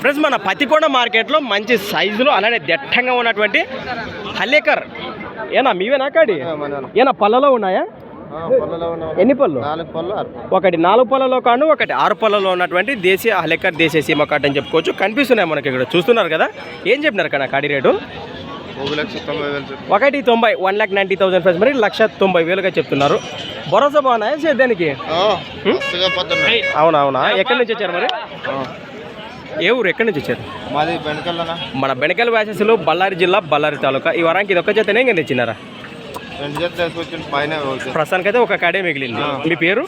Friends మన పతికొండ మార్కెట్లో మంచి సైజులో అలానే దట్టంగా ఉన్నటువంటి హల్లేకర్ ఏనా మీవేనా కాడి? ఏనా పళ్ళలో ఉన్నాయా? ఎన్ని పళ్ళు? నాలుగు పళ్ళు ఆరు ఒకటి నాలుగు పళ్ళలో కాను ఒకటి ఆరు పళ్ళలో ఉన్నటువంటి దేశీయ హలేకర్ దేశీయ సీమ కాట్ అని చెప్పుకోవచ్చు. కనిపిస్తున్నాయి మనకి ఇక్కడ చూస్తున్నారు కదా? ఏం చెప్పినారు కదా కాడి రేటు? ఒకటి తొంభై one lakh ninety thousand price మరి లక్ష తొంభై వేలుగా చెప్తున్నారు. భరోసా బాగున్నాయా సేద్యానికి అవునవునా ఎక్కడి నుంచి వచ్చారు మరి? ఏ ఊరు ఎక్కడి నుంచి వచ్చారు? మాది బెనకల్లనా? మన బెనకల్ వ్యాసెస్లో బళ్ళారి జిల్లా బళ్ళారి తాలూకా. ఈ వారానికి ఇది ఒక్క చేతనే ఇంకా తెచ్చినారా? ఒకటి. ప్రస్తుతానికైతే ఒక కాడే మిగిలింది. మీ పేరు?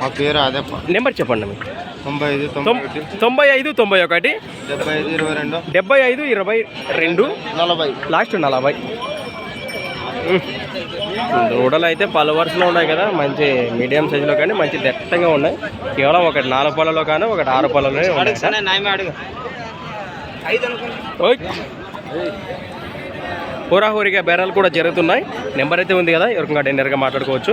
మా పేరు అదేప్ప నెంబర్ చెప్పండి మీకు తొంభై ఐదు తొంభై ఐదు తొంభై ఒకటి. డెబ్బై ఐదు ఇరవై రెండు. డెబ్బై ఐదు ఇరవై రెండు. నలభై. లాస్ట్ నలభై. దూడలు అయితే పలు వరుసలో ఉన్నాయి కదా మంచి మీడియం సైజులో కానీ మంచి దట్టంగా ఉన్నాయి. కేవలం ఒకటి నాలుగు పళ్ళలో కానీ ఒకటి ఆరు పళ్ళలో ఉన్నాయి. హోరాహోరీగా బేరాలు కూడా జరుగుతున్నాయి. నెంబర్ అయితే ఉంది కదా ఎవరికైనా డెన్నర్గా మాట్లాడుకోవచ్చు.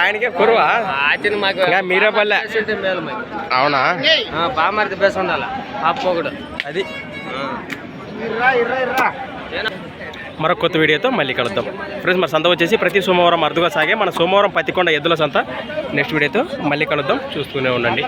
ఆయనకే కురువా? ఇంకా మీరే పల్లె అవునా? బామర్ది బెస్ ఉండాల? అది. మరొక కొత్త వీడియోతో మళ్ళీ కలుద్దాం. ఫ్రెండ్స్ మన సంత వచ్చేసి ప్రతి సోమవారం అరుదుగా సాగే. మన సోమవారం పత్తికొండ ఎద్దుల సంత. నెక్స్ట్ వీడియోతో మళ్ళీ కలుద్దాం. చూస్తూనే ఉండండి.